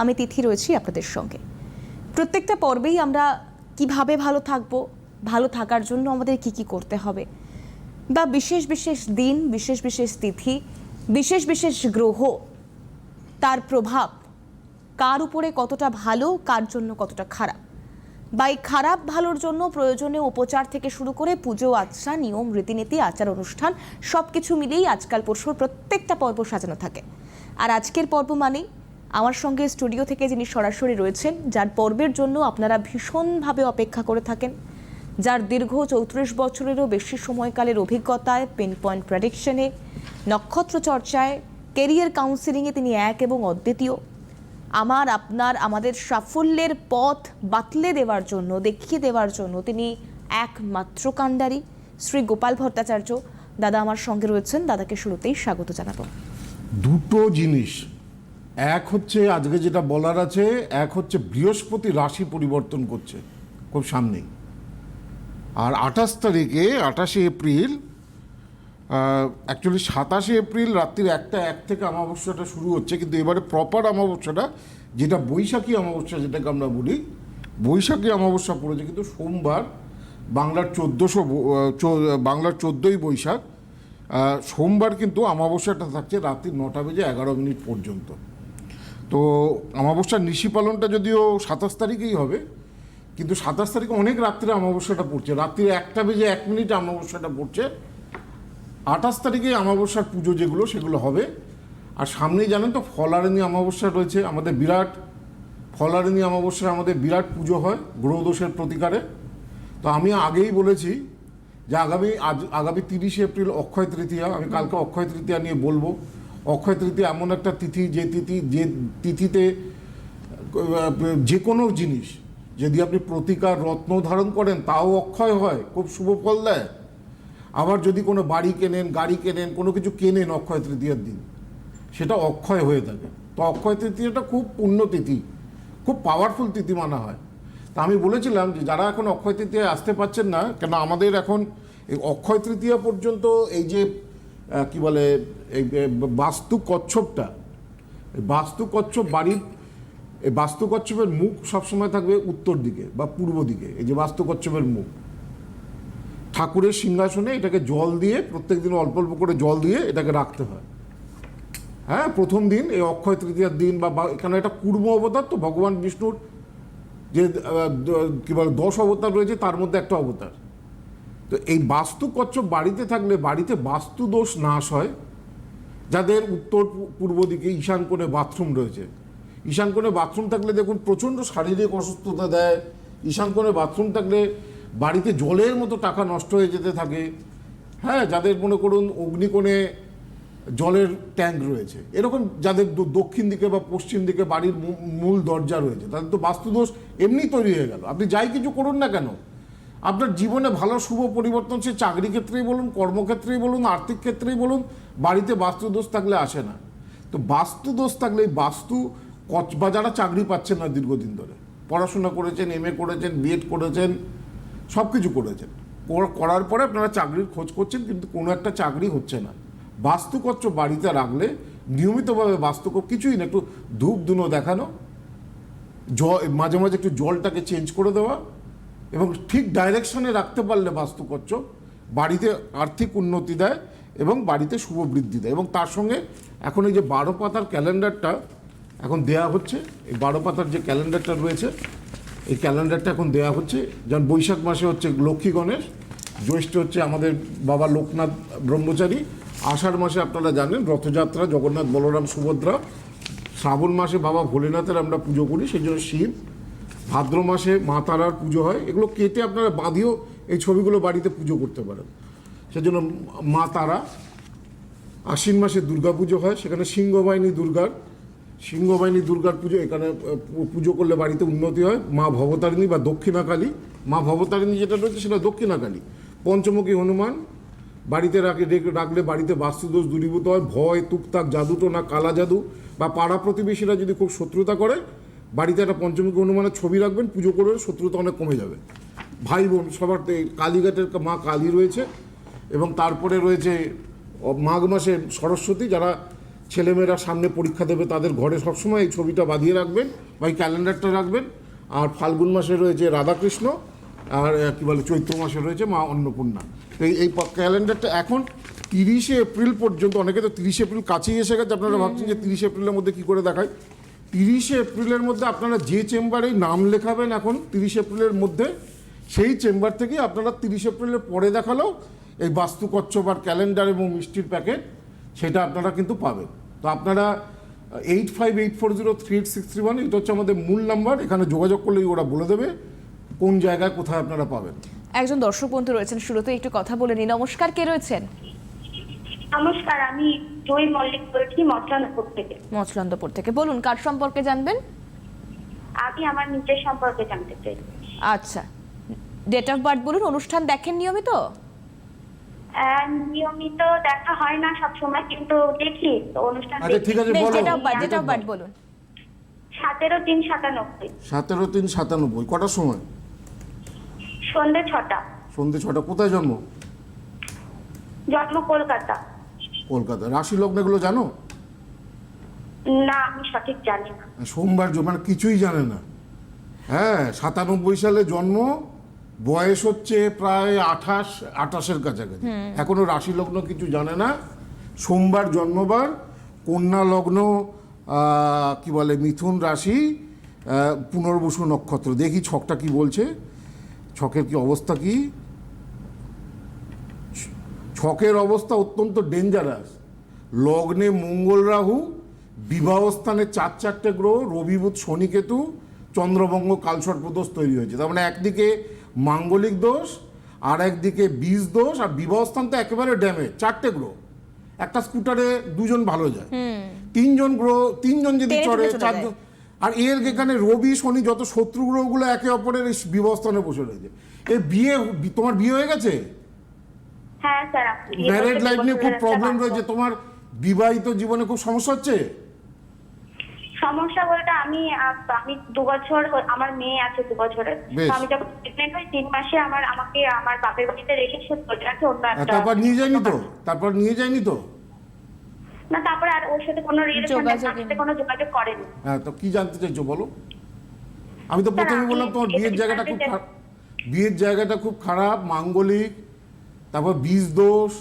আমি তিথি রয়েছি আপনাদের সঙ্গে। প্রত্যেকটা পর্বেই আমরা কীভাবে ভালো থাকব, ভালো থাকার জন্য আমাদের কি কি করতে হবে, বা বিশেষ বিশেষ দিন, বিশেষ বিশেষ তিথি, বিশেষ বিশেষ গ্রহ, তার প্রভাব কার উপরে কতটা ভালো, কার জন্য কতটা খারাপ, বা এই খারাপ ভালোর জন্য প্রয়োজনে উপচার থেকে শুরু করে পুজো আচ্ছা নিয়ম, রীতিনীতি, আচার, অনুষ্ঠান সব কিছু মিলেই আজকাল পরশুর প্রত্যেকটা পর্ব সাজানো থাকে। আর আজকের পর্ব মানেই আমার সঙ্গে স্টুডিও থেকে যিনি সরাসরি রয়েছেন, যার পর্বের জন্য আপনারা ভীষণভাবে অপেক্ষা করে থাকেন, যার দীর্ঘ চৌত্রিশ বছরেরও বেশি সময়কালের অভিজ্ঞতায়, পেন পয়েন্ট প্রেডিকশনে, নক্ষত্র চর্চায় কেরিয়ার কাউন্সিলিংয়ে তিনি এক এবং অদ্বিতীয়। আমার, আপনার, আমাদের সাফল্যের পথ বাতলে দেওয়ার জন্য, দেখিয়ে দেওয়ার জন্য তিনি একমাত্র কাণ্ডারি, শ্রী গোপাল ভট্টাচার্য। দাদা আমার সঙ্গে রয়েছেন, দাদাকে শুরুতেই স্বাগত জানাব। দুটো জিনিস এক হচ্ছে, আজকে যেটা বলার আছে, এক হচ্ছে বৃহস্পতি রাশি পরিবর্তন করছে, খুব সামনেই। আর আঠাশ তারিখে, আঠাশে এপ্রিল অ্যাকচুয়ালি সাতাশে এপ্রিল রাত্রির একটা এক থেকে অমাবস্যাটা শুরু হচ্ছে, কিন্তু এবারে প্রপার অমাবস্যাটা, যেটা বৈশাখী অমাবস্যা যেটাকে আমরা বলি, বৈশাখী অমাবস্যা পড়েছে কিন্তু সোমবার, বাংলার চোদ্দোশো বাংলার চোদ্দোই বৈশাখ সোমবার কিন্তু অমাবস্যাটা থাকছে রাত্রি নটা বেজে এগারো মিনিট পর্যন্ত। তো অমাবস্যার নিশি পালনটা যদিও সাতাশ তারিখেই হবে, কিন্তু সাতাশ তারিখে অনেক রাত্রে অমাবস্যাটা পড়ছে। রাত্রির একটা বেজে এক মিনিটে অমাবস্যাটা পড়ছে। আঠাশ তারিখে অমাবস্যার পুজো যেগুলো, সেগুলো হবে। আর সামনেই জানেন তো, ফলারিণী অমাবস্যা রয়েছে আমাদের বিরাট, ফলারিণী অমাবস্যায় আমাদের বিরাট পুজো হয় গ্রহদোষের প্রতিকারে। তো আমি আগেই বলেছি যে আগামী আজ, আগামী তিরিশে এপ্রিল অক্ষয় তৃতীয়া, আমি কালকে অক্ষয় তৃতীয়া নিয়ে বলব। অক্ষয় তৃতীয়া এমন একটা তিথি, যে তিথি, যে তিথিতে, যে কোনো জিনিস, যদি আপনি প্রতিকার রত্ন ধারণ করেন, তাও অক্ষয় হয়, খুব শুভ ফল দেয়। আবার যদি কোনো বাড়ি কেনেন, গাড়ি কেনেন, কোনো কিছু কেনেন অক্ষয় তৃতীয়ার দিন, সেটা অক্ষয় হয়ে থাকে। তো অক্ষয় তৃতীয়াটা খুব পুণ্য তিথি, খুব পাওয়ারফুল তিথি মানা হয়। তা আমি বলেছিলাম যে যারা এখন অক্ষয় তৃতীয়ায় আসতে পারছেন না, কেন আমাদের এখন এই অক্ষয় তৃতীয়া পর্যন্ত এই যে কি বলে বাস্তু কচ্ছপটা। বাস্তু কচ্ছপ বাড়ির, এই বাস্তু কচ্ছপের মুখ সবসময় থাকবে উত্তর দিকে বা পূর্ব দিকে, এই যে বাস্তু কচ্ছপের মুখ। ঠাকুরের সিংহাসনে এটাকে জল দিয়ে, প্রত্যেক দিন অল্প অল্প করে জল দিয়ে এটাকে রাখতে হয়। হ্যাঁ প্রথম দিন এই অক্ষয় তৃতীয়ার দিন বা এখানে একটা কুর্ম অবতার তো, ভগবান বিষ্ণুর যে কি বলে, দশ অবতার রয়েছে, তার মধ্যে একটা অবতার। তো এই বাস্তু কচ্ছপ বাড়িতে থাকলে বাড়িতে বাস্তু দোষ নাশ হয়। যাদের উত্তর পূর্ব দিকে ঈশান কোণে বাথরুম রয়েছে। ঈশান কোণে বাথরুম থাকলে দেখুন প্রচণ্ড শারীরিক অসুস্থতা দেয়। ঈশান কোণে বাথরুম থাকলে বাড়িতে জলের মতো টাকা নষ্ট হয়ে যেতে থাকে। হ্যাঁ যাদের মনে করুন অগ্নিকোণে জলের ট্যাঙ্ক রয়েছে। এরকম যাদের দক্ষিণ দিকে বা পশ্চিম দিকে বাড়ির মূল দরজা রয়েছে, তাদের তো বাস্তুদোষ এমনি তৈরি হয়ে গেল। আপনি যাই কিছু করুন না কেন আপনার জীবনে ভালো শুভ পরিবর্তন সে চাকরি ক্ষেত্রেই বলুন, কর্মক্ষেত্রেই বলুন, আর্থিক ক্ষেত্রেই বলুন, বাড়িতে বাস্তুদোষ থাকলে আসে না। তো বাস্তুদোষ থাকলে এই বাস্তু বা যারা চাকরি পাচ্ছেন না দীর্ঘদিন ধরে, পড়াশোনা করেছেন, এম করেছেন, বিএড করেছেন সব কিছু করেছেন করার পরে আপনারা চাকরির খোঁজ করছেন, কিন্তু কোনো একটা চাকরি হচ্ছে না। বাস্তুকচ্ছ বাড়িতে রাখলে নিয়মিতভাবে বাস্তুকপ কিছুই না, একটু ধূপ ধুনো দেখানো, জল মাঝে মাঝে একটু জলটাকে চেঞ্জ করে দেওয়া এবং ঠিক ডাইরেকশনে রাখতে পারলে বাস্তুকচ্ছ বাড়িতে আর্থিক উন্নতি দেয় এবং বাড়িতে শুভ বৃদ্ধি দেয় এবং তার সঙ্গে এখন এই যে বারো পাতার ক্যালেন্ডারটা এখন দেয়া হচ্ছে, এই বারো পাতার যে ক্যালেন্ডারটা রয়েছে, এই ক্যালেন্ডারটা এখন দেয়া হচ্ছে, যেমন বৈশাখ মাসে হচ্ছে লক্ষ্মী গণেশ, জ্যৈষ্ঠ হচ্ছে আমাদের বাবা লোকনাথ ব্রহ্মচারী, আষাঢ় মাসে আপনারা জানেন রথযাত্রা, জগন্নাথ বলরাম সুভদ্রা, শ্রাবণ মাসে বাবা ভোলেনাথের আমরা পুজো করি, সেই জন্য শিব ভাদ্র মাসে মা তারার পুজো হয়। এগুলো কেটে আপনারা বাঁধিয়েও এই ছবিগুলো বাড়িতে পুজো করতে পারেন। সেজন্য মা তারা আশ্বিন মাসে দুর্গা পুজো হয়, সেখানে সিংহবাহিনী দুর্গার সিংহবাহিনী দুর্গার পুজো এখানে পুজো করলে বাড়িতে উন্নতি হয়। মা ভবতারিণী বা দক্ষিণাকালী, মা ভবতারিণী যেটা রয়েছে সেটা দক্ষিণাকালী। পঞ্চমুখী হনুমান, বাড়িতে রাখে রেখে- রাখলে বাড়িতে বাস্তুদোষ দূরীভূত হয়, ভয় তুকতাক জাদুটোনা কালা জাদু বা পাড়া প্রতিবেশীরা যদি খুব শত্রুতা করে বাড়িতে একটা পঞ্চমুখী হনুমানের ছবি রাখবেন পুজো করলে শত্রুতা অনেক কমে যাবে। ভাই বোন সবার কালীঘাটের মা কালী রয়েছে এবং তারপরে রয়েছে মাঘ মাসে সরস্বতী যারা ছেলেমেয়েরা সামনে পরীক্ষা দেবে তাদের ঘরে সবসময় এই ছবিটা বাঁধিয়ে রাখবেন বা এই ক্যালেন্ডারটা রাখবেন। আর ফাল্গুন মাসে রয়েছে রাধাকৃষ্ণ আর কি বলে চৈত্র মাসে রয়েছে মা অন্নপূর্ণা। তো এই- এই ক্যালেন্ডারটা এখন তিরিশে এপ্রিল পর্যন্ত অনেকে তো তিরিশে এপ্রিল কাছেই এসে গেছে আপনারা ভাবছেন যে তিরিশে এপ্রিলের মধ্যে কী করে দেখায়? তিরিশে এপ্রিলের মধ্যে আপনারা যে চেম্বারেই নাম লেখাবেন এখন, তিরিশে এপ্রিলের মধ্যে, সেই চেম্বার থেকে আপনারা তিরিশ এপ্রিলের পরে দেখালেও এই বাস্তু কচ্ছপ আর ক্যালেন্ডার এবং মিষ্টির প্যাকেট, সেটা আপনারা কিন্তু পাবেন। তো আপনারা eight five eight four zero three eight six three one, এটা হচ্ছে আমাদের মূল নাম্বার, এখানে যোগাযোগ করলেই ওরা বলে দেবে কোন জায়গায় কোথায় আপনারা পাবেন। একজন দর্শক বন্ধু রয়েছেন শুরুতে, একটু কথা বলে নিই। নমস্কার, কে রয়েছেন? নমস্কার আমি জয় মল্লিক বলছি মশলানপুর থেকে। মচলন্দপুর থেকে। বলুন কার সম্পর্কে জানবেন? আমি আমার নিজের সম্পর্কে জানতে চাই। আচ্ছা। ডেট অফ বার্থ বলুন অনুষ্ঠান দেখেন নিয়মিত? নিয়মিত দেখা হয় না সব সময় কিন্তু দেখি তো অনুষ্ঠান আচ্ছা ঠিক আছে বলো। Date of birth date of birth বলুন। সতেরো তিন সাতানব্বই। সতেরো তিন সাতানব্বই কটার সময়? সন্ধ্যে ছটা। সন্ধ্যে ছটা কোথায় জন্ম? জন্ম কলকাতা। কলকাতা। রাশি লগ্ন এগুলো জানো? না আমি সঠিক জানি না। সোমবার মানে কিছুই জানে না। হ্যাঁ সাতানব্বই সালে জন্ম বয়স হচ্ছে প্রায় আঠাশ আঠাশের কাছাকাছি। এখনও রাশি লগ্ন কিছু জানে না। সোমবার জন্মবার কন্যা লগ্ন আহ, কি বলে মিথুন রাশি পুনর্বসু নক্ষত্র। দেখি ছকটা কি বলছে। ছকের কি অবস্থা কি? ছকের অবস্থা অত্যন্ত ডেঞ্জারাস লগ্নে মঙ্গল রাহু বিবাহস্থানে চার চারটে গ্রহ রবি শনিকেতু শনি চন্দ্রবঙ্গ কালসর্প দোষ তৈরি হয়েছে। তার মানে একদিকে মাঙ্গলিক দোষ আর একদিকে বীজ দোষ আর বিবাহস্থান তো একেবারে ড্যামেজ চারটে গ্রহ। একটা স্কুটারে দুজন ভালো যায়। তিনজন গ্রহ তিনজন যদি চড়ে চারজন আর এর এখানে রবি শনি যত শত্রু গ্রহগুলো একে অপরের এই বিবাহস্থানে বসে রয়েছে। এ বিয়ে তোমার বিয়ে হয়ে গেছে? হ্যাঁ স্যার ম্যারেড লাইফ নিয়ে খুব প্রবলেম রয়েছে। তোমার বিবাহিত জীবনে খুব সমস্যা হচ্ছে? সমস্যা বলতে আমি আমি দু বছর আমার মেয়ে আছে দু বছরের। তো আমি যখন প্রেগনেন্ট হই তিন মাসে আমার আমাকে আমার বাপের বাড়িতে রেখে সে চলে গেছে অন্য একটা তারপর নিয়ে যায়নি তো? তারপর নিয়ে যায়নি তো? না তারপরে আর ওর সাথে কোনো রিলেশন সাথে কোনো যোগাযোগ করেনি। হ্যাঁ তো কি জানতে চাইছো বলো? আমি তো প্রথমে বললাম তোমার বিয়ের জায়গাটা খুব খারাপ। বিয়ের জায়গাটা খুব খারাপ মাঙ্গলিক তারপর বীজ দোষ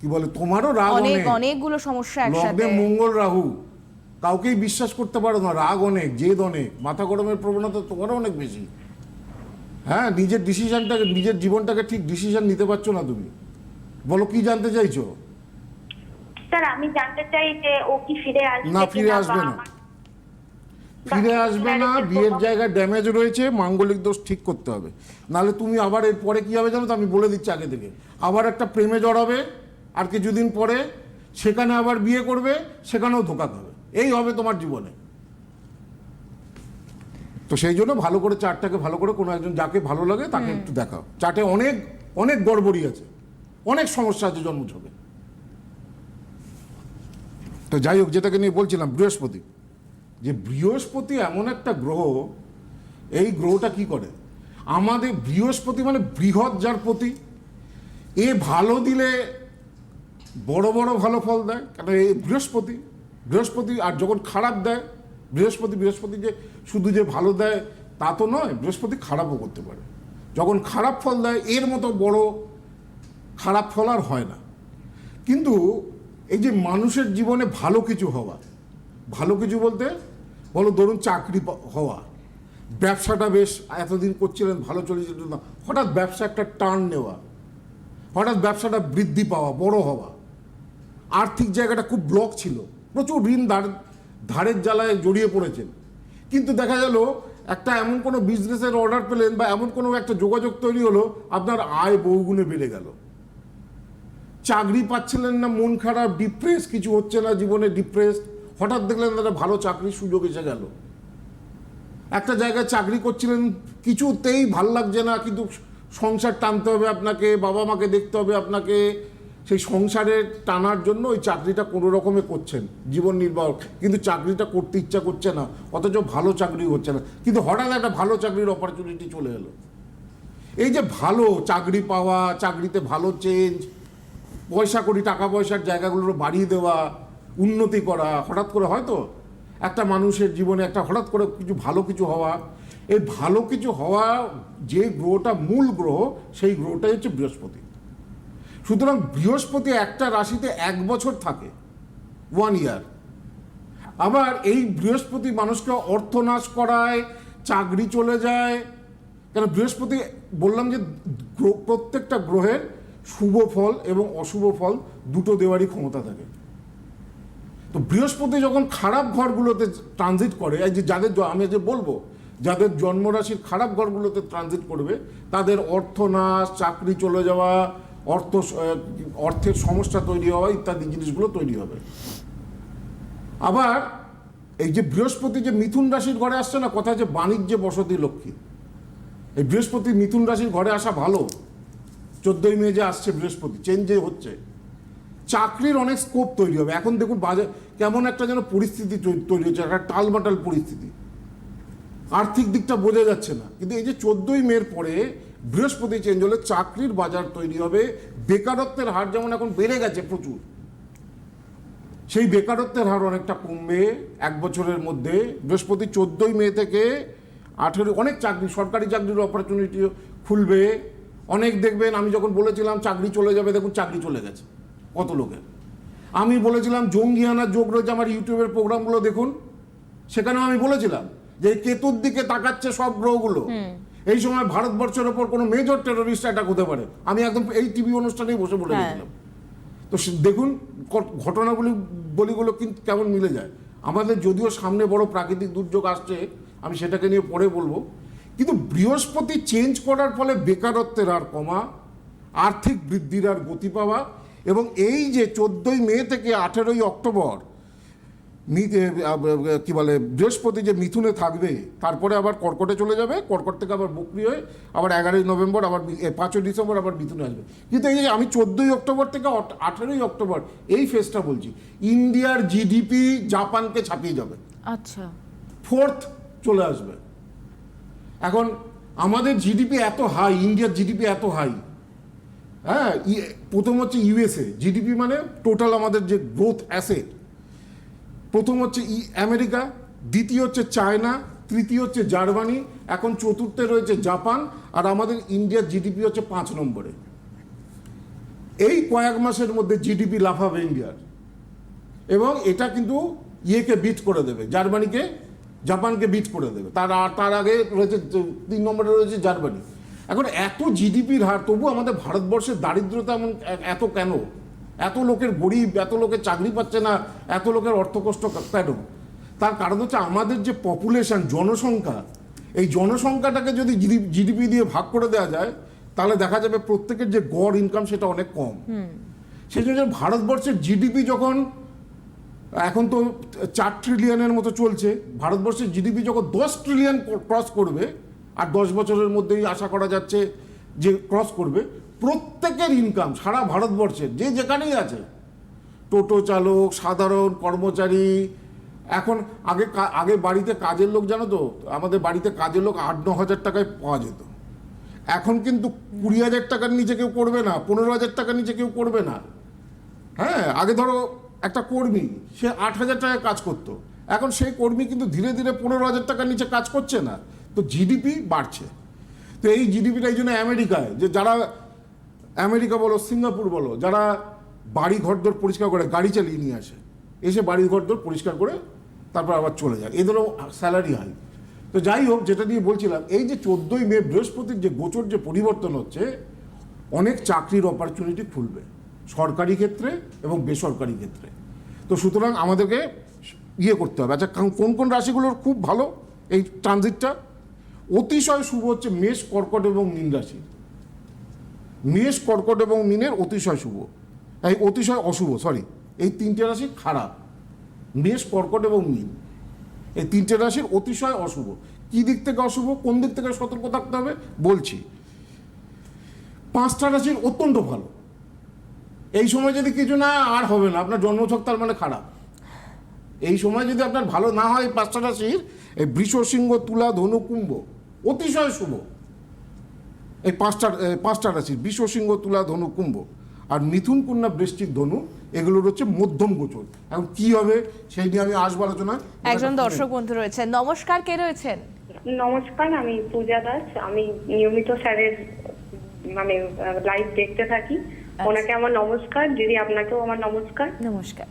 কি বলে তোমারও রাগ অনেক অনেক। অনেকগুলো সমস্যা একসাথে। মঙ্গল রাহু কাউকেই বিশ্বাস করতে পারো না রাগ অনেক জেদ অনেক মাথা গরমের প্রবণতা তোমারও অনেক বেশি। হ্যাঁ নিজের ডিসিশনটাকে নিজের জীবনটাকে ঠিক ডিসিশন নিতে পারছ না তুমি। বলো কি জানতে চাইছো? স্যার আমি জানতে চাই যে ও কি ফিরে আসবে না, ফিরে আসবে না। ফিরে আসবে না বিয়ের জায়গায় ড্যামেজ রয়েছে মাঙ্গলিক দোষ ঠিক করতে হবে। নাহলে তুমি আবার এর পরে কি হবে জানো তো? আমি বলে দিচ্ছি আগে থেকে। আবার একটা প্রেমে জড়াবে আর কিছুদিন পরে সেখানে আবার বিয়ে করবে সেখানেও ধোকা খাবে। এই হবে তোমার জীবনে। তো সেই জন্য ভালো করে চারটাকে ভালো করে কোনো একজন যাকে ভালো লাগে তাকে একটু দেখাও। চার্টে অনেক অনেক গড়বড়ি আছে। অনেক সমস্যা আছে জন্মছকে। তো যাই হোক যেটাকে নিয়ে বলছিলাম বৃহস্পতি। যে বৃহস্পতি এমন একটা গ্রহ, এই গ্রহটা কি করে? আমাদের বৃহস্পতি মানে বৃহৎ যার প্রতি। এ ভালো দিলে বড় বড় ভালো ফল দেয় কেন এই বৃহস্পতি। বৃহস্পতি আর যখন খারাপ দেয়, বৃহস্পতি বৃহস্পতি যে শুধু যে ভালো দেয়, তা তো নয়, বৃহস্পতি খারাপও করতে পারে। যখন খারাপ ফল দেয়, এর মতো বড় খারাপ ফল আর হয় না। কিন্তু এই যে মানুষের জীবনে ভালো কিছু হওয়া, ভালো কিছু বলতে বলো ধরুন চাকরি হওয়া। ব্যবসাটা বেশ এতদিন করছিলেন, ভালো চলেছিল না। হঠাৎ ব্যবসা একটা টার্ন নেওয়া। হঠাৎ ব্যবসাটা বৃদ্ধি পাওয়া, বড় হওয়া। আর্থিক জায়গাটা খুব ব্লক ছিল। প্রচুর ঋণ ধার, ধারের জ্বালায় জড়িয়ে পড়েছেন। কিন্তু দেখা গেল, একটা এমন কোনো বিজনেসের অর্ডার পেলেন বা এমন কোনো একটা যোগাযোগ তৈরি হলো, আপনার আয় বহুগুণে বেড়ে গেল। চাকরি পাচ্ছিলেন না, মন খারাপ ডিপ্রেস কিছু হচ্ছে না, জীবনে ডিপ্রেস হঠাৎ দেখলেন একটা ভালো চাকরির সুযোগ এসে গেল। একটা জায়গায় চাকরি করছিলেন, কিছুতেই ভালো লাগছে না, কিন্তু সংসার টানতে হবে আপনাকে, বাবা মাকে দেখতে হবে আপনাকে। সেই সংসারে টানার জন্য ওই চাকরিটা কোনো রকমে করছেন, জীবন নির্বাহ। কিন্তু চাকরিটা করতে ইচ্ছা করছে না, অথচ ভালো চাকরি হচ্ছে না। কিন্তু হঠাৎ একটা ভালো চাকরির অপরচুনিটি চলে এলো। এই যে ভালো চাকরি পাওয়া, চাকরিতে ভালো চেঞ্জ পয়সা করি টাকা পয়সার জায়গাগুলো বাড়িয়ে দেওয়া উন্নতি করা, হঠাৎ করে হয়তো একটা মানুষের জীবনে একটা হঠাৎ করে কিছু ভালো কিছু হওয়া। এই ভালো কিছু হওয়া যে গ্রহটা মূল গ্রহ, সেই গ্রহটাই হচ্ছে বৃহস্পতি। সুতরাং বৃহস্পতি একটা রাশিতে এক বছর থাকে ওয়ান ইয়ার আবার এই বৃহস্পতি মানুষকে অর্থনাশ করায়, চাকরি চলে যায়। কেন বৃহস্পতি, বললাম যে প্রত্যেকটা গ্রহের শুভ ফল এবং অশুভ ফল দুটো দেওয়ারই ক্ষমতা থাকে। তো বৃহস্পতি যখন খারাপ ঘরগুলোতে ট্রানজিট করে, এই যে যাদের আমি যে বলব, যাদের জন্মরাশির খারাপ ঘরগুলোতে ট্রানজিট করবে, তাদের অর্থনাশ, চাকরি চলে যাওয়া, অর্থ অর্থের সমস্যা তৈরি হওয়া ইত্যাদি জিনিসগুলো তৈরি হবে। আবার এই যে বৃহস্পতি যে মিথুন রাশির ঘরে আসছে না, কথা যে বাণিজ্যে বসতি লক্ষ্মী। এই বৃহস্পতি মিথুন রাশির ঘরে আসা ভালো। চোদ্দই মে যে আসছে বৃহস্পতি চেঞ্জ হচ্ছে। চাকরির অনেক স্কোপ তৈরি হবে। এখন দেখুন বাজার কেমন একটা যেন পরিস্থিতি তৈরি হচ্ছে, একটা টালমাটাল পরিস্থিতি। আর্থিক দিকটা বোঝা যাচ্ছে না। কিন্তু এই যে চোদ্দই মের পরে বৃহস্পতি চেঞ্জ হলে চাকরির বাজার তৈরি হবে। বেকারত্বের হার যেমন এখন বেড়ে গেছে প্রচুর, সেই বেকারত্বের হার অনেকটা কমবে এক বছরের মধ্যে। বৃহস্পতি চোদ্দই মে থেকে আঠেরো অনেক চাকরি, সরকারি চাকরির অপরচুনিটি খুলবে। অনেক দেখবেন, আমি যখন বলেছিলাম চাকরি চলে যাবে, দেখুন চাকরি চলে গেছে। কত লোকের? আমি বলেছিলাম জঙ্গিয়ানা যোগ রয়েছে আমার ইউটিউবের প্রোগ্রামগুলো দেখুন। সেখানেও আমি বলেছিলাম যে কেতুর দিকে তাকাচ্ছে সব গ্রহগুলো। এই সময় ভারতবর্ষের ওপর কোনো মেজর টেরোরিস্ট অ্যাটাক হতে পারে। আমি একদম এই টিভি অনুষ্ঠানেই বসে বলে হ্যাঁ। দিয়েছিলাম তো দেখুন ঘটনাগুলি বলিগুলো কিন্তু কেমন মিলে যায়। আমাদের যদিও সামনে বড় প্রাকৃতিক দুর্যোগ আসছে আমি সেটাকে নিয়ে পরে বলব। কিন্তু বৃহস্পতি চেঞ্জ করার ফলে বেকারত্বের আর কমা আর্থিক বৃদ্ধির আর গতি পাওয়া এবং এই যে চোদ্দোই মে থেকে আঠেরোই অক্টোবর কি বলে বৃহস্পতি যে মিথুনে থাকবে তারপরে আবার কর্কটে চলে যাবে কর্কট থেকে আবার বকরি হয়ে আবার এগারোই নভেম্বর আবার পাঁচই ডিসেম্বর আবার মিথুনে আসবে। কিন্তু এই যে আমি চোদ্দোই অক্টোবর থেকে আঠেরোই অক্টোবর এই ফেসটা বলছি ইন্ডিয়ার জিডিপি জাপানকে ছাপিয়ে যাবে। আচ্ছা। ফোর্থ চলে আসবে। এখন আমাদের জিডিপি এত হাই ইন্ডিয়ার জিডিপি এত হাই হ্যাঁ প্রথম হচ্ছে ইউএসএ, জিডিপি মানে টোটাল আমাদের যে গ্রোথ অ্যাসেট প্রথম হচ্ছে ই, আমেরিকা, দ্বিতীয় হচ্ছে চায়না, তৃতীয় হচ্ছে জার্মানি, এখন চতুর্থে রয়েছে জাপান, আর আমাদের ইন্ডিয়ার জিডিপি হচ্ছে পাঁচ নম্বরে। এই কয়েক মাসের মধ্যে জিডিপি লাফাবে ইন্ডিয়ার। এবং এটা কিন্তু ইয়েকে বিট করে দেবে, জার্মানিকে, জাপানকে বিট করে দেবে। তার তার আগে রয়েছে, তিন নম্বরে রয়েছে জার্মানি। এখন এত জিডিপির হার তবু আমাদের ভারতবর্ষের দারিদ্রতা এমন এত কেন? এত লোকের গরিব এত লোকের চাকরি পাচ্ছে না এত লোকের অর্থকষ্ট কেন? তার কারণ হচ্ছে আমাদের যে পপুলেশন জনসংখ্যা এই জনসংখ্যাটাকে যদি জিডিপি দিয়ে ভাগ করে দেওয়া যায় তাহলে দেখা যাবে প্রত্যেকের যে গড় ইনকাম সেটা অনেক কম। সেই জন্য ভারতবর্ষের জিডিপি যখন এখন তো চার ট্রিলিয়নের মতো চলছে ভারতবর্ষের জিডিপি যখন দশ ট্রিলিয়ন ক্রস করবে আর দশ বছরের মধ্যেই আশা করা যাচ্ছে যে ক্রস করবে। প্রত্যেকের ইনকাম সারা ভারতবর্ষের, যে যেখানেই আছে, টোটো চালক, সাধারণ কর্মচারী, এখন আগে আগে বাড়িতে কাজের লোক, জানো তো, আমাদের বাড়িতে কাজের লোক আট ন হাজার টাকায় পাওয়া যেত। এখন কিন্তু কুড়ি হাজার টাকার নিচে কেউ করবে না, পনেরো হাজার টাকার নিচে কেউ করবে না। হ্যাঁ আগে ধরো একটা কর্মী, সে আট হাজার টাকায় কাজ করতো। এখন সেই কর্মী কিন্তু ধীরে ধীরে পনেরো হাজার টাকার নিচে কাজ করছে না। তো জিডিপি বাড়ছে। তো এই জিডিপিটা এই জন্য আমেরিকায়, যে যারা, আমেরিকা বলো, সিঙ্গাপুর বলো, যারা বাড়ি ঘর ঘরদোর পরিষ্কার করে, গাড়ি চালিয়ে নিয়ে আসে, এসে বাড়ি ঘর ঘরদোর পরিষ্কার করে তারপর আবার চলে যায়। এদেরও স্যালারি হয় তো যাই হোক, যেটা নিয়ে বলছিলাম, এই যে চোদ্দোই মে বৃহস্পতির যে গোচর, যে পরিবর্তন হচ্ছে, অনেক চাকরির অপরচুনিটি খুলবে। সরকারি ক্ষেত্রে এবং বেসরকারি ক্ষেত্রে। তো সুতরাং আমাদেরকে ইয়ে করতে হবে। আচ্ছা কোন কোন রাশিগুলোর খুব ভালো? এই ট্রানজিটটা অতিশয় শুভ হচ্ছে মেষ, কর্কট এবং মীন রাশি। মেষ, কর্কট এবং মিনের অতিশয় শুভ। এই অতিশয় অশুভ সরি এই তিনটে রাশি খারাপ। মেষ, কর্কট এবং মিন। এই তিনটে রাশির অতিশয় অশুভ। কি দিক থেকে অশুভ? কোন দিক থেকে সতর্ক থাকতে হবে? বলছি। পাঁচটা রাশির অত্যন্ত ভালো। এই সময় যদি কিছু না, আর হবে না। আপনার জন্মছক তার মানে খারাপ। এই সময় যদি আপনার ভালো না হয় পাঁচটা রাশির, এই বৃষ সিংহ, তুলা, ধনু, কুম্ভ। অতিশয় শুভ। এই পাঁচটা পাঁচটা রাশির বৃষ সিংহ তুলা ধনু কুম্ভ আর মিথুন কন্যা বৃষ্টিক ধনু এগুলোর হচ্ছে মধ্যম গোচর। এখন কি হবে সেই নিয়ে আমি আসব আলোচনা একজন দর্শক বন্ধু রয়েছেন। নমস্কার কে রয়েছেন? নমস্কার আমি পূজা দাস। আমি নিয়মিত স্যারের মানে লাইভ দেখতে থাকি। ওনাকে আমার নমস্কার। দিদি আপনাকেও আমার নমস্কার। নমস্কার।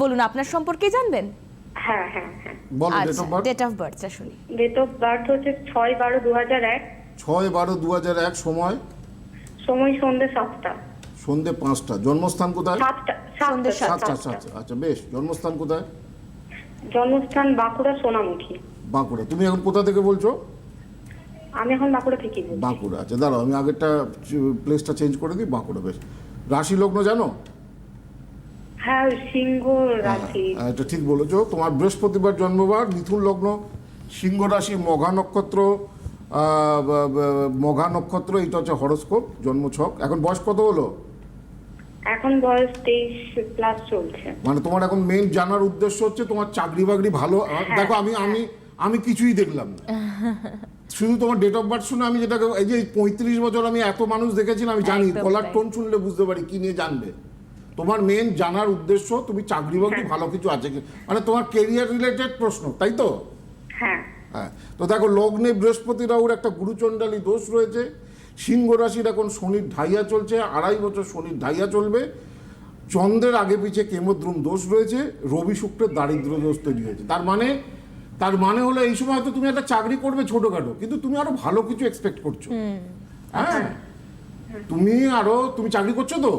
বলুন আপনার সম্পর্কে জানবেন? হ্যাঁ হ্যাঁ হ্যাঁ। বলো ডেট আচ্ছা অফ বার্থ ডেট অফ বার্থটা শুনি। ডেট অফ বার্থ হচ্ছে ছয় বারো দু হাজার এক। ছয় বারো দু হাজার এক সময়? সময় সন্ধ্যে সাতটা। সন্ধে পাঁচটা। জন্মস্থান কোথায়? সাতটা সন্ধ্যে সাতটা সাতটা। সাতটা সাতটা। আচ্ছা বেশ। জন্মস্থান কোথায়? জন্মস্থান বাঁকুড়া সোনামুখী। বাঁকুড়া। তুমি এখন কোথা থেকে বলছো? আমি এখন বাঁকুড়া থেকে বাঁকুড়া। আচ্ছা দাঁড়াও আমি আগেরটা প্লেসটা চেঞ্জ করে দিই বাঁকুড়া বেশ। রাশি লগ্ন জানো? হ্যাঁ সিংহ রাশি। হ্যাঁ, এটা ঠিক বলেছ। তোমার বৃহস্পতিবার জন্মবার মিথুন লগ্ন সিংহ রাশি মঘা নক্ষত্র মঘা নক্ষত্র এটা হচ্ছে হরস্কোপ জন্মছক। এখন বয়স কত হলো? এখন বয়স তেইশ প্লাস চলছে। মানে তোমার এখন মেইন জানার উদ্দেশ্য হচ্ছে তোমার চাকরি বাকরি ভালো দেখো আমি আমি আমি কিছুই দেখলাম না। শুধু তোমার ডেট অফ বার্থ শুনে আমি যেটাকে এই যে পঁয়ত্রিশ বছর আমি এত মানুষ দেখেছি না আমি জানি। কলার টোন শুনলে বুঝতে পারি কি নিয়ে জানবে? তোমার মেন জানার উদ্দেশ্য তুমি চাকরি বাকরি ভালো কিছু আছে কি? মানে তোমার কেরিয়ার রিলেটেড প্রশ্ন তাই তো? হ্যাঁ। হ্যাঁ তো দেখো লগ্নে বৃহস্পতি রাহুর একটা গুরুচণ্ডালী দোষ রয়েছে। সিংহ রাশির এখন শনির ঢাইয়া চলছে আড়াই বছর শনির ঢাইয়া চলবে। চন্দ্রের আগে পিছে কেমদ্রুম দোষ রয়েছে রবি শুক্রের দারিদ্র দোষ তৈরি হয়েছে। তার মানে তার মানে হলো এই সময় হয়তো তুমি একটা চাকরি করবে ছোটখাটো কিন্তু তুমি আরও ভালো কিছু এক্সপেক্ট করছ। হ্যাঁ তুমি আরও তুমি চাকরি করছ তো?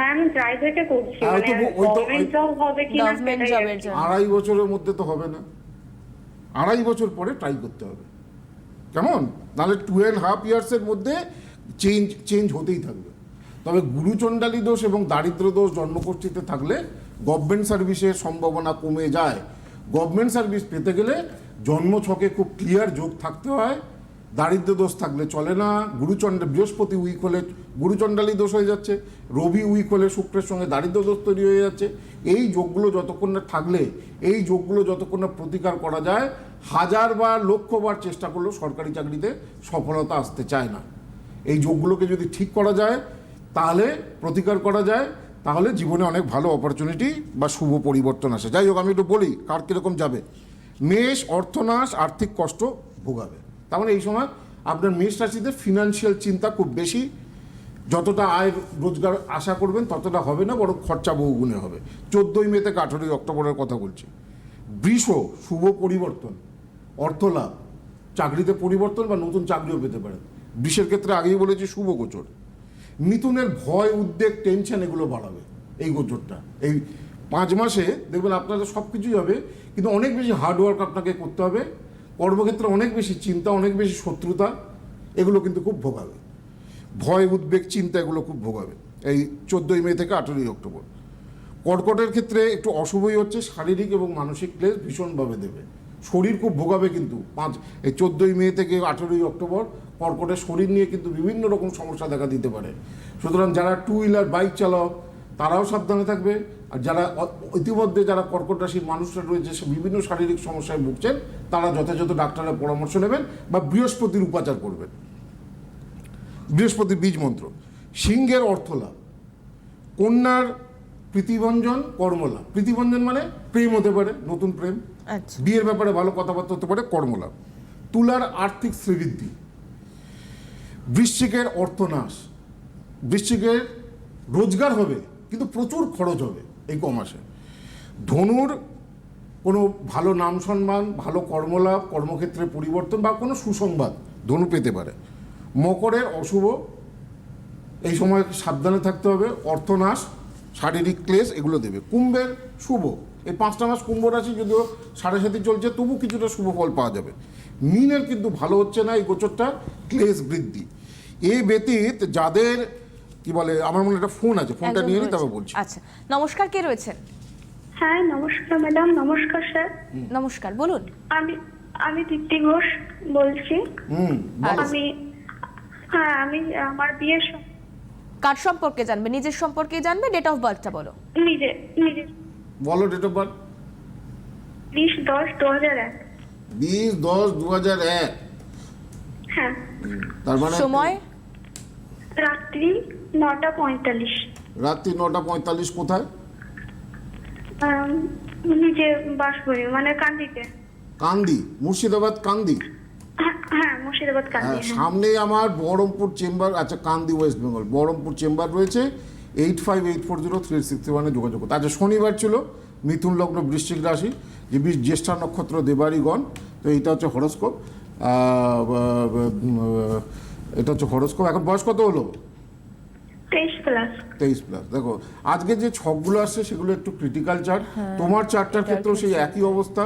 হ্যাঁ আমি প্রাইভেটে করছি মানে গভর্নমেন্ট জব হবে কি। না আড়াই বছরের মধ্যে তো হবে না। আড়াই বছর পরে ট্রাই করতে হবে। কেমন? নাহলে টু অ্যান্ড হাফ ইয়ার্সের মধ্যে চেঞ্জ চেঞ্জ হতেই থাকবে। তবে গুরুচণ্ডালী দোষ এবং দারিদ্র দোষ জন্মগোষ্ঠীতে থাকলে গভর্নমেন্ট সার্ভিসের সম্ভাবনা কমে যায়। গভর্নমেন্ট সার্ভিস পেতে গেলে জন্ম ছকে খুব ক্লিয়ার যোগ থাকতে হয়। দারিদ্র দোষ থাকলে চলে না গুরুচণ্ড বৃহস্পতি উইক হলে গুরুচণ্ডালী দোষ হয়ে যাচ্ছে, রবি উইক হলে শুক্রের সঙ্গে দারিদ্র দোষ তৈরি হয়ে যাচ্ছে। এই যোগগুলো যতক্ষণ না থাকলে, এই যোগগুলো যতক্ষণ না প্রতিকার করা যায়, হাজার বার লক্ষবার চেষ্টা করলেও সরকারি চাকরিতে সফলতা আসতে চায় না। এই যোগগুলোকে যদি ঠিক করা যায়, তাহলে প্রতিকার করা যায়, তাহলে জীবনে অনেক ভালো অপরচুনিটি বা শুভ পরিবর্তন আসে। যাই হোক, আমি একটু বলি কার কীরকম যাবে। মেষ, অর্থনাশ, আর্থিক কষ্ট ভোগাবে। তার এই সময় আপনার মেষ রাশিতে ফিনান্সিয়াল চিন্তা খুব বেশি। যতটা আয় রোজগার আশা করবেন, ততটা হবে না, বরং খরচা বহুগুণে হবে। চোদ্দোই মে থেকে আঠেরোই অক্টোবরের কথা বলছি। বৃষ, শুভ পরিবর্তন অর্থ লাভ চাকরিতে পরিবর্তন বা নতুন চাকরিও পেতে পারেন। বৃষের ক্ষেত্রে আগেই বলেছি, শুভ গোচর। মিথুনের ভয়, উদ্বেগ টেনশন এগুলো বাড়াবে এই গোচরটা। এই পাঁচ মাসে দেখবেন আপনাদের সব কিছুই হবে, কিন্তু অনেক বেশি হার্ডওয়ার্ক আপনাকে করতে হবে। কর্মক্ষেত্রে অনেক বেশি চিন্তা, অনেক বেশি শত্রুতা, এগুলো কিন্তু খুব ভোগাবে। ভয়, উদ্বেগ, চিন্তা এগুলো খুব ভোগাবে। এই চোদ্দোই মে থেকে আঠেরোই অক্টোবর। কর্কটের ক্ষেত্রে একটু অশুভই হচ্ছে, শারীরিক এবং মানসিক ক্লেশ ভীষণভাবে দেবে। শরীর খুব ভোগাবে কিন্তু। পাঁচ, এই চোদ্দোই মে থেকে আঠেরোই অক্টোবর কর্কটের শরীর নিয়ে কিন্তু বিভিন্ন রকম সমস্যা দেখা দিতে পারে। সুতরাং যারা টু হুইলার বাইক চালাও তারাও সাবধানে থাকবে। আর যারা ইতিমধ্যে যারা কর্কট রাশির মানুষরা রয়েছে সে বিভিন্ন শারীরিক সমস্যায় ভুগছেন তারা যথাযথ ডাক্তারের পরামর্শ নেবেন বা বৃহস্পতির উপাচার করবেন। বৃহস্পতির বীজ মন্ত্র। সিংহের অর্থ লাভ কন্যার প্রীতিভঞ্জন কর্মলাভ প্রীতিভঞ্জন মানে প্রেম হতে পারে নতুন প্রেম। আচ্ছা। বিয়ের ব্যাপারে ভালো কথাবার্তা হতে পারে কর্মলাভ তুলার আর্থিক শ্রীবৃদ্ধি। বৃশ্চিকের অর্থনাশ। বৃশ্চিকের রোজগার হবে কিন্তু প্রচুর খরচ হবে এই কমাসে। ধনুর কোনো ভালো নাম সম্মান, ভালো কর্মলাভ, কর্মক্ষেত্রে পরিবর্তন বা কোনো সুসংবাদ ধনু পেতে পারে। মকরের অশুভ, এই সময় সাবধানে থাকতে হবে, অর্থনাশ, শারীরিক ক্লেশ এগুলো দেবে। কুম্ভের শুভ, এই পাঁচটা মাস কুম্ভ রাশি যদিও সাড়ে সাথে চলছে, তবু কিছুটা শুভ ফল পাওয়া যাবে। মিনের কিন্তু ভালো হচ্ছে না এই গোচরটা, ক্লেশ বৃদ্ধি। এই ব্যতীত যাদের কি বলে আমার মনে একটা ফোন আছে ফোনটা নিয়ে নিই তবে বলছি। আচ্ছা নমস্কার কে রয়েছেন? হ্যাঁ নমস্কার ম্যাডাম নমস্কার স্যার। নমস্কার বলুন। আমি আমি দীপ্তি ঘোষ বলছি। হুম আমি হ্যাঁ আমি আমার বিয়ের কার সম্পর্কে জানবে? নিজের সম্পর্কে জানবে? ডেট অফ বার্থটা বলো। নিজে নিজে। বলো ডেট অফ বার্থ বিশ দশ দু হাজার এক। বিশ দশ দু হাজার এক। হ্যাঁ। তার মানে সময়? রাত্রি নটা পঁয়তাল্লিশ। রাত্রি নটা পঁয়তাল্লিশ কোথায়? আম, নিজে বাস করি মানে কান্দিতে। কান্দি মুর্শিদাবাদ কান্দি? হ্যাঁ, হ্যাঁ মুর্শিদাবাদ কান্দি হ্যাঁ। সামনে আমার বহরমপুর চেম্বার আচ্ছা Kandi West Bengal. Baharampur chamber রয়েছে eight five eight four zero three six ওয়ানে যোগাযোগ করতে। আচ্ছা শনিবার ছিল মিথুন লগ্ন বৃশ্চিক রাশি যে জ্যেষ্ঠা নক্ষত্র দেবারিগণ তো এইটা হচ্ছে হরস্কোপ। এটা হচ্ছে হরস্কোপ। এখন বয়স কত হলো? তেইশ প্লাস তেইশ প্লাস দেখো আজকে যে ছকগুলো আসছে সেগুলো একটু ক্রিটিক্যাল চার্ট তোমার চারটার ক্ষেত্রেও সেই একই অবস্থা।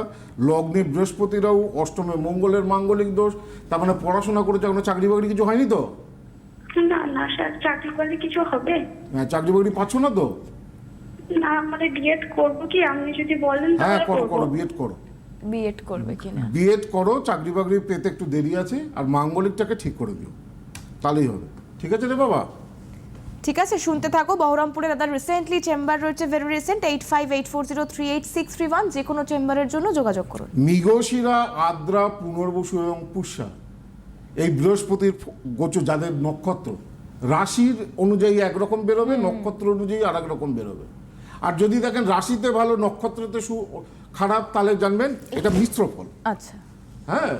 লগ্নে বৃহস্পতিরাও অষ্টমে মঙ্গলের মাঙ্গলিক দোষ। তার মানে পড়াশোনা করেছে এখনও চাকরি বাকরি কিছু হয়নি তো? না না স্যার চাকরি করলে কিছু হবে। হ্যাঁ চাকরি বাকরি পাচ্ছ না তো? না মানে বিএড করব কি? আপনি যদি বলেন হ্যাঁ করো করো বিএড করো। বিএড করবে কিনা? বিএড করো চাকরি বাকরি পেতে একটু দেরি আছে আর মাঙ্গলিকটাকে ঠিক করে দিও। তাহলেই হবে। ঠিক আছে রে বাবা? ঠিক আছে শুনতে থাকো। বহরমপুরে দাদা রিসেন্টলি চেম্বার রয়েছে very recent eight five eight four zero three eight six three one যে কোনো চেম্বারের জন্য যোগাযোগ করুন। মৃগশিরা আদ্রা পুনর্বসু এবং পুষ্যা এই বৃহস্পতির গোচর যাদের নক্ষত্র রাশির অনুযায়ী একরকম বেরোবে নক্ষত্র অনুযায়ী আর রকম বেরোবে। আর যদি দেখেন রাশিতে ভালো নক্ষত্রতে সু খারাপ তাহলে জানবেন এটা মিশ্র ফল আচ্ছা। হ্যাঁ?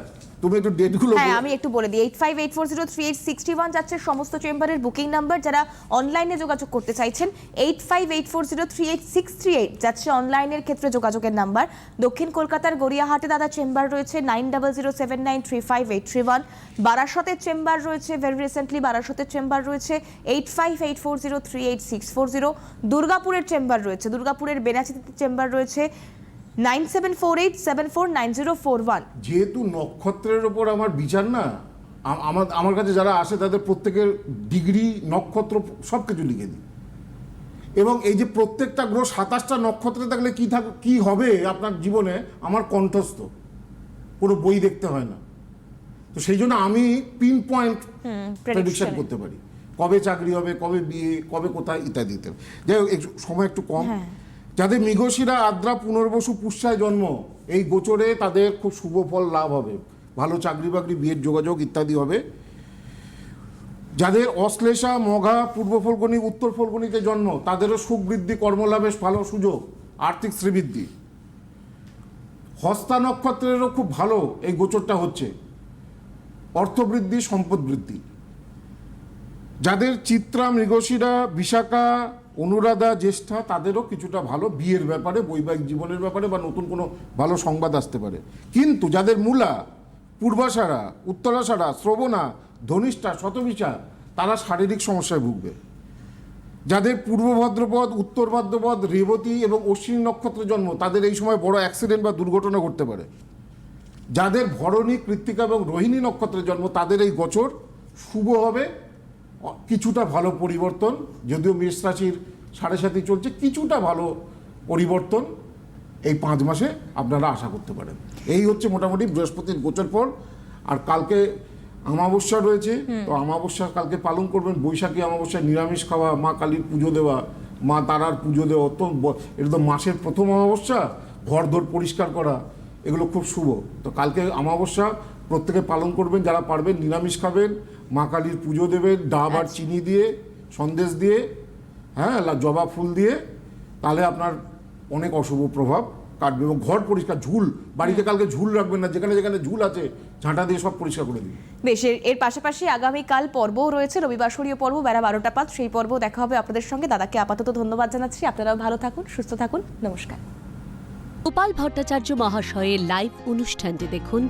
তুমি একটু ডেটগুলো হ্যাঁ আমি একটু বলে দিই। Eight five eight four zero three eight sixty one যাচ্ছে সমস্ত চেম্বারের বুকিং নাম্বার যারা অনলাইনে যোগাযোগ করতে চাইছেন eight five eight four zero three eight six three eight যাচ্ছে অনলাইনের ক্ষেত্রে যোগাযোগের নাম্বার দক্ষিণ কলকাতার গড়িয়াহাটে দাদা চেম্বার রয়েছে nine double zero seven nine three five eight three one বারাসতের chamber রয়েছে ভেরি রিসেন্টলি বারাসতের চেম্বার রয়েছে eight five eight four zero three eight six four zero দুর্গাপুরের চেম্বার রয়েছে দুর্গাপুরের বেনাচিতে চেম্বার রয়েছে nine seven four eight seven four nine zero four one. যেহেতু নক্ষত্রের ওপর আমার বিচার না আ- আমার আমার কাছে যারা আসে তাদের প্রত্যেকের ডিগ্রি নক্ষত্র সব কিছু লিখে দিই। এবং এই যে প্রত্যেকটা গ্রহ সাতাশটা নক্ষত্রে থাকলে কি থাক কি হবে আপনার জীবনে? আমার কণ্ঠস্থ। পুরো বই দেখতে হয় না। তো সেই জন্য আমি পিন পয়েন্ট প্রেডিকশন prediction। করতে পারি। কবে চাকরি হবে কবে বিয়ে কবে কোথায় ইত্যাদি ইত্যাদি। যাই হোক একটু সময় একটু কম। হ্যাঁ। যাদের মৃগশিরা আদ্রা পুনর্বসু পুষ্যায় জন্ম, এই গোচরে তাদের খুব শুভ ফল লাভ হবে। ভালো চাকরি বাকরি, বিয়ের যোগাযোগ ইত্যাদি হবে। যাদের অশ্লেষা, মঘা, পূর্ব ফলগুনি, উত্তর ফলগুনিতে জন্ম, তাদেরও সুখ বৃদ্ধি, কর্মলাভের ভালো সুযোগ, আর্থিক শ্রীবৃদ্ধি। হস্তা নক্ষত্রেরও খুব ভালো এই গোচরটা হচ্ছে। অর্থবৃদ্ধি, সম্পদ বৃদ্ধি। যাদের চিত্রা, মৃগশিরা, বিশাখা অনুরাধা, জ্যেষ্ঠা তাদেরও কিছুটা ভালো বিয়ের ব্যাপারে, বৈবাহিক জীবনের ব্যাপারে বা নতুন কোনো ভালো সংবাদ আসতে পারে। কিন্তু যাদের মূলা পূর্বাষাঢ়া উত্তরাষাঢ়া শ্রবণা, ধনিষ্ঠা শতবিশা তারা শারীরিক সমস্যায় ভুগবে। যাদের পূর্ব ভদ্রপদ, উত্তর ভাদ্রপদ, রেবতী এবং অশ্বিনী নক্ষত্র জন্ম, তাদের এই সময় বড় অ্যাক্সিডেন্ট বা দুর্ঘটনা ঘটতে পারে। যাদের ভরণী, কৃত্তিকা এবং রোহিণী নক্ষত্রের জন্ম, তাদের এই গোচর শুভ হবে। কিছুটা ভালো পরিবর্তন যদিও মেষ রাশির সাড়ে সাথে চলছে কিছুটা ভালো পরিবর্তন এই পাঁচ মাসে আপনারা আশা করতে পারেন। এই হচ্ছে মোটামুটি বৃহস্পতির গোচর ফল। আর কালকে অমাবস্যা রয়েছে তো অমাবস্যা কালকে পালন করবেন। বৈশাখী অমাবস্যায় নিরামিষ খাওয়া মা কালীর পুজো দেওয়া মা তারার পুজো দেওয়া অত্যন্ত ব- এটা তো মাসের প্রথম অমাবস্যা ঘর দোর পরিষ্কার করা এগুলো খুব শুভ। তো কালকে অমাবস্যা প্রত্যেকে পালন করবেন যারা পারবেন নিরামিষ খাবেন মা কালীর পুজো দেবেন ডাব আর চিনি দিয়ে সন্দেশ দিয়ে হ্যাঁ জবা ফুল দিয়ে তাহলে আপনার অনেক অশুভ প্রভাব কাটবে এবং ঘর পরিষ্কার ঝুল বাড়িতে কালকে ঝুল রাখবেন না যেখানে যেখানে ঝুল আছে ঝাঁটা দিয়ে সব পরিষ্কার করে দিন। বেশ এর- এর পাশাপাশি আগামীকাল পর্বও রয়েছে রবিবাসরীয় পর্ব বেলা বারোটা পাঁচ সেই পর্ব দেখা হবে আপনাদের সঙ্গে। দাদাকে আপাতত ধন্যবাদ জানাচ্ছি আপনারাও ভালো থাকুন সুস্থ থাকুন নমস্কার। গোপাল ভট্টাচার্য মহাশয়ের লাইভ অনুষ্ঠানটি দেখুন